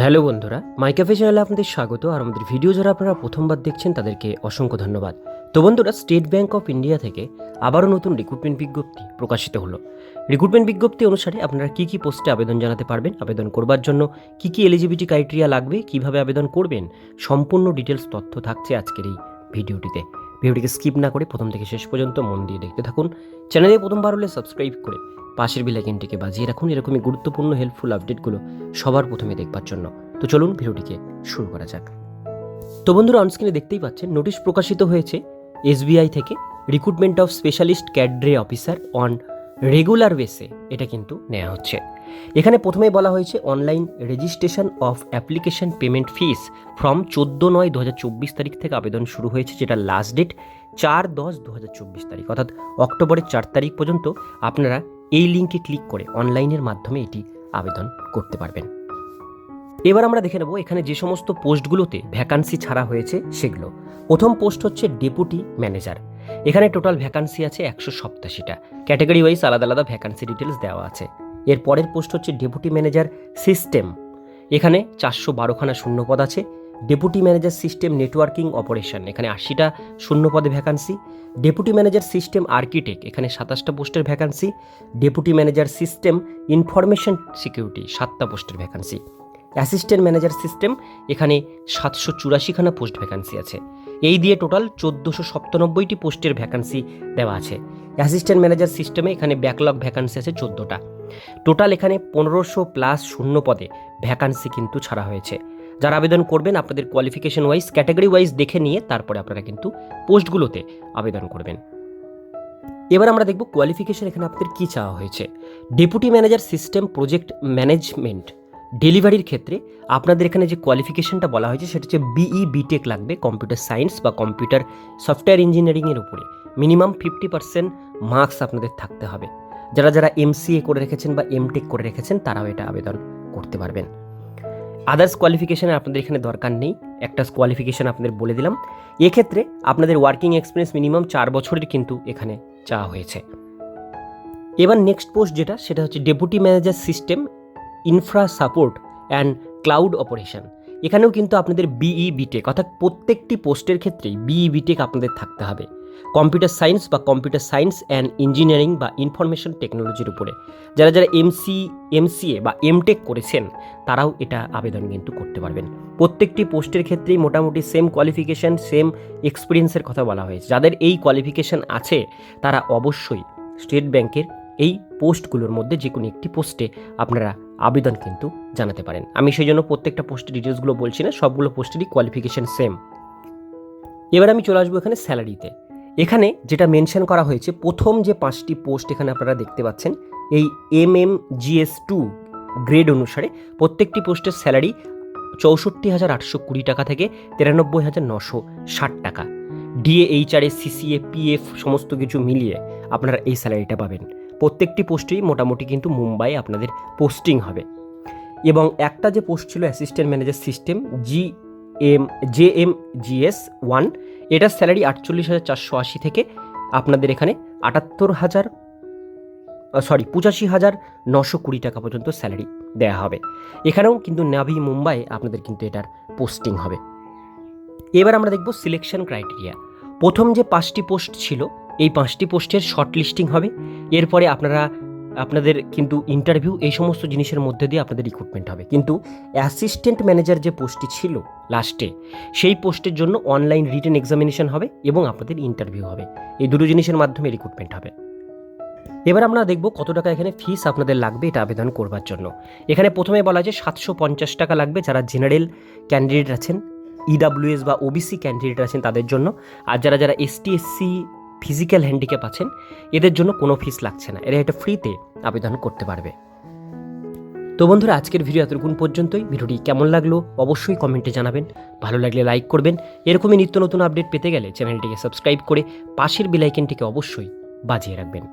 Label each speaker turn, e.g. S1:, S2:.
S1: Hello বন্ধুরা, মাইকাফে চ্যানেলে আপনাদের স্বাগত, আর আমাদের ভিডিও যারা আপনারা প্রথমবার দেখছেন, তাদেরকে অসংখ্য ধন্যবাদ। তো বন্ধুরা, স্টেট ব্যাংক অফ ইন্ডিয়া থেকে আবারও নতুন রিক্রুটমেন্ট বিজ্ঞপ্তি প্রকাশিত হলো। রিক্রুটমেন্ট বিজ্ঞপ্তি অনুসারে আপনারা কী কী পোস্টে আবেদন জানাতে পারবেন, আবেদন করবার জন্য কী কী এলিজিবিলিটি ক্রাইটেরিয়া লাগবে, কীভাবে আবেদন করবেন, সম্পূর্ণ ডিটেলস তথ্য থাকছে আজকের এই ভিডিওটিতে। ভিডিওটিকে স্কিপ না করে প্রথম থেকে শেষ পর্যন্ত মন দিয়ে দেখতে থাকুন। চ্যানেলে প্রথমবার হলে সাবস্ক্রাইব করে পাশের বেলাইকেনটিকে বাজিয়ে রাখুন। এরকমই গুরুত্বপূর্ণ হেল্পফুল আপডেটগুলো সবার প্রথমে দেখবার জন্য। তো চলুন ভিডিওটিকে শুরু করা যাক। তো বন্ধুরা অনস্ক্রিনে দেখতেই পাচ্ছেন নোটিশ প্রকাশিত হয়েছে এসবিআই থেকে recruitment of specialist cadre officer on regular বেসে এটা কিন্তু নেওয়া হচ্ছে। এখানে প্রথমেই বলা হয়েছে online registration of application payment fees from চোদ্দ নয় দু তারিখ থেকে আবেদন শুরু হয়েছে, যেটা লাস্ট ডেট চার দশ দু তারিখ। অর্থাৎ অক্টোবরের চার তারিখ পর্যন্ত আপনারা এই লিঙ্কে ক্লিক করে অনলাইনের মাধ্যমে এটি আবেদন করতে পারবেন। এবার আমরা দেখে নেব এখানে যে সমস্ত পোস্টগুলোতে ভ্যাকান্সি ছাড়া হয়েছে সেগুলো। প্রথম পোস্ট হচ্ছে ডেপুটি ম্যানেজার। এখানে টোটাল ভ্যাকান্সি আছে একশো সপ্তাশিটা। ক্যাটাগরি ওয়াইজ আলাদা আলাদা ভ্যাকান্সি ডিটেলস দেওয়া আছে। এর পরের পোস্ট হচ্ছে ডেপুটি ম্যানেজার সিস্টেম। এখানে চারশো বারোখানা শূন্যপদ আছে। Deputy manager system networking operation এখানে আশিটা শূন্যপদে vacancy deputy manager system architect এখানে সাতাশটা পোস্টের vacancy deputy manager system information security সাতটা পোস্টের ভ্যাকান্সি অ্যাসিস্ট্যান্ট ম্যানেজার সিস্টেম এখানে সাতশো চুরাশিখানা পোস্ট ভ্যাকান্সি আছে। এই দিয়ে টোটাল চোদ্দোশো সপ্তানব্বইটি পোস্টের ভ্যাকান্সি দেওয়া আছে। অ্যাসিস্ট্যান্ট ম্যানেজার সিস্টেমে এখানে ব্যাকলগ ভ্যাকান্সি আছে চোদ্দোটা। টোটাল এখানে পনেরোশো প্লাস শূন্য পদে ভ্যাকান্সি কিন্তু ছাড়া হয়েছে। যারা আবেদন করবেন, আপনাদের কোয়ালিফিকেশন ওয়াইজ ক্যাটাগরি ওয়াইজ দেখে নিয়ে তারপরে আপনারা কিন্তু পোস্টগুলোতে আবেদন করবেন। এবার আমরা দেখব কোয়ালিফিকেশন এখানে আপনাদের কী চাওয়া হয়েছে। Deputy manager system project management ডেলিভারির ক্ষেত্রে আপনাদের এখানে যে কোয়ালিফিকেশনটা বলা হয়েছে, সেটা হচ্ছে বিই বিটেক লাগবে কম্পিউটার সায়েন্স বা কম্পিউটার সফটওয়্যার ইঞ্জিনিয়ারিংয়ের উপরে। মিনিমাম ফিফটি পার্সেন্ট মার্কস আপনাদের থাকতে হবে। যারা যারা এমসিএ করে রেখেছেন বা এমটেক করে রেখেছেন, তারাও এটা আবেদন করতে পারবেন। আদার্স কোয়ালিফিকেশানে আপনাদের এখানে দরকার নেই। একটা কোয়ালিফিকেশান আপনাদের বলে দিলাম। এক্ষেত্রে আপনাদের ওয়ার্কিং এক্সপিরিয়েন্স মিনিমাম চার বছরের কিন্তু এখানে চাওয়া হয়েছে। এবার নেক্সট পোস্ট যেটা, সেটা হচ্ছে deputy manager system infra support and cloud operation এখানেও কিন্তু আপনাদের বিই বিটেক অর্থাৎ প্রত্যেকটি পোস্টের ক্ষেত্রেই বিই বিটেক আপনাদের থাকতে হবে। কম্পিউটার সায়েন্স বা কম্পিউটার সায়েন্স অ্যান্ড ইঞ্জিনিয়ারিং বা ইনফরমেশন টেকনোলজির উপরে। যারা যারা এমসি এমসিএ বা এমটেক করেছেন, তারাও এটা আবেদন কিন্তু করতে পারবেন। প্রত্যেকটি পোস্টের ক্ষেত্রেই মোটামুটি সেম কোয়ালিফিকেশান সেম এক্সপিরিয়েন্সের কথা বলা হয়েছে। যাদের এই কোয়ালিফিকেশান আছে, তারা অবশ্যই স্টেট ব্যাংকের এই পোস্টগুলোর মধ্যে যে কোনো একটি পোস্টে আপনারা আবেদন কিন্তু জানাতে পারেন। আমি সেই জন্য প্রত্যেকটা পোস্টের ডিটেলসগুলো বলছি না, সবগুলো পোস্টেরই কোয়ালিফিকেশান সেম এবার আমি চলে আসব এখানে স্যালারিতে এখানে যেটা মেনশন করা হয়েছে, প্রথম যে পাঁচটি পোস্ট এখানে আপনারা দেখতে পাচ্ছেন, এই M M GS two grade অনুসারে প্রত্যেকটি পোস্টের স্যালারি চৌষট্টি হাজার আটশো কুড়ি টাকা থেকে তিরানব্বই হাজার নশো ষাট টাকা। ডিএ এইচআরএ সিসিএ পিএফ সমস্ত কিছু মিলিয়ে আপনারা এই স্যালারিটা পাবেন। প্রত্যেকটি পোস্টেই মোটামুটি কিন্তু মুম্বাই আপনাদের পোস্টিং হবে। এবং একটা যে পোস্ট ছিল assistant manager system G M J M GS one এটার স্যালারি আটচল্লিশ হাজার চারশো আশি থেকে আপনাদের এখানে আটাত্তর হাজার সরি পঁচাশি হাজার নশো কুড়ি টাকা পর্যন্ত স্যালারি দেওয়া হবে। এখানেও কিন্তু নাভি মুম্বাই আপনাদের কিন্তু এটার পোস্টিং হবে। এবার আমরা দেখব সিলেকশন ক্রাইটেরিয়া। প্রথম যে পাঁচটি পোস্ট ছিল, এই পাঁচটি পোস্টের শর্ট লিস্টিং হবে। এরপরে আপনারা আপনাদের কিন্তু ইন্টারভিউ এই সমস্ত জিনিসের মধ্যে দিয়ে আপনাদের রিক্রুটমেন্ট হবে। কিন্তু অ্যাসিস্ট্যান্ট ম্যানেজার যে পোস্টটি ছিল লাস্টে সেই পোস্টের জন্য অনলাইন রিটেন এক্সামিনেশন হবে এবং আপনাদের ইন্টারভিউ হবে। এই দুটো জিনিসের মাধ্যমে রিক্রুটমেন্ট হবে। এবার আমরা দেখব কত টাকা এখানে ফিস আপনাদের লাগবে এটা আবেদন করবার জন্য। এখানে প্রথমে বলা আছে সাতশো পঞ্চাশ টাকা লাগবে যারা জেনারেল ক্যান্ডিডেট আছেন ইডাব্লিউএস বা ওবিসি ক্যান্ডিডেট আছেন তাদের জন্য। আর যারা যারা এসটি এসসি ফিজিক্যাল হ্যান্ডিক্যাপ আছেন, এদের জন্য কোনো ফিস লাগছে না। এরা এটা ফ্রিতে আবেদন করতে পারবে। তো বন্ধুরা, আজকের ভিডিও এতটুকুন পর্যন্তই। ভিডিওটি কেমন লাগল অবশ্যই কমেন্টে জানাবেন। ভালো লাগলে লাইক করবেন। এরকমই নিত্য নতুন আপডেট পেতে গেলে চ্যানেলটিকে সাবস্ক্রাইব করে পাশের বেলাইকেনটিকে অবশ্যই বাজিয়ে রাখবেন।